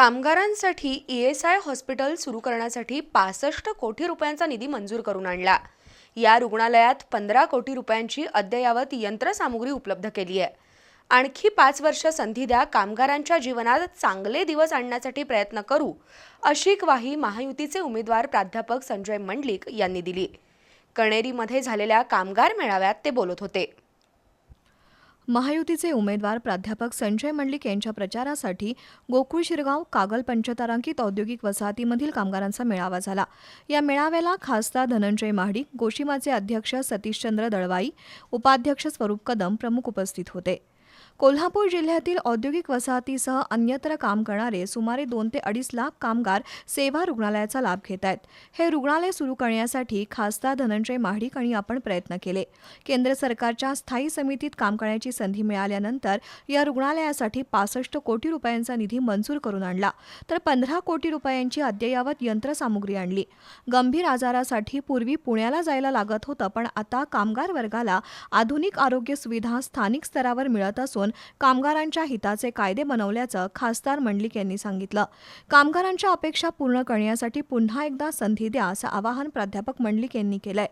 कामगारांसाठी E S I hospital सुरू करण्यासाठी पासष्ट कोटी रुपयांचा निधी मंजूर करून आणला. या रुग्णालयात पंधरा कोटी रुपयांची अद्ययावत यंत्रसामुग्री उपलब्ध केली आहे. आणखी पाच वर्ष संधी द्या कामगारांच्या जीवनात चांगले दिवस आणण्यासाठी प्रयत्न करू अशी ग्वाही महायुतीचे उमेदवार प्राध्यापक संजय मंडलिक यांनी दिली. कणेरीमध्ये झालेल्या कामगार मेळाव्यात ते बोलत होते. महायुतीचे उमेदवार प्राध्यापक संजय मंडलिक यांच्या प्रचारासाठी गोकुळ शिरगाव कागल पंचतारांकित औद्योगिक वसाहतीमधील कामगारांचा मेळावा झाला. या मेळाव्याला खासदार धनंजय महाडिक गोशिमाचे अध्यक्ष सतीशचंद्र दळवाई उपाध्यक्ष स्वरूप कदम प्रमुख उपस्थित होते. कोल्हापूर जिल्ह्यातील औद्योगिक वसाहतीसह अन्यत्र काम करणारे सुमारे दोन ते अडीच लाख कामगार सेवा रुग्णालयाचा लाभ घेत आहेत. हे रुग्णालय सुरू करण्यासाठी खासदार धनंजय महाडिक आणि आपण प्रयत्न केले. केंद्र सरकारच्या स्थायी समितीत काम करण्याची संधी मिळाल्यानंतर या रुग्णालयासाठी पासष्ट कोटी रुपयांचा निधी मंजूर करून आणला. तर पंधरा कोटी रुपयांची अद्ययावत यंत्रसामुग्री आणली. गंभीर आजारासाठी पूर्वी पुण्याला जायला लागत होतं पण आता कामगार वर्गाला आधुनिक आरोग्य सुविधा स्थानिक स्तरावर मिळत असून कामगारांच्या हिताचे कायदे बनवल्याचं खासदार मंडलिक यांनी सांगितलं. कामगारांच्या अपेक्षा पूर्ण करण्यासाठी पुन्हा एकदा संधी द्या असं आवाहन प्राध्यापक मंडलिक यांनी केलंय.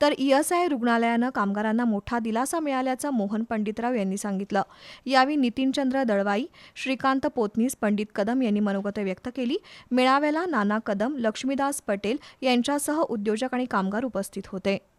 तर ईएसआय रुग्णालयानं कामगारांना मोठा दिलासा मिळाल्याचं मोहन पंडितराव यांनी सांगितलं. यावेळी नितीनचंद्र दळवाई श्रीकांत पोतनीस पंडित कदम यांनी मनोगत व्यक्त केली. मेळाव्याला नाना कदम लक्ष्मीदास पटेल यांच्यासह उद्योजक आणि कामगार उपस्थित होते.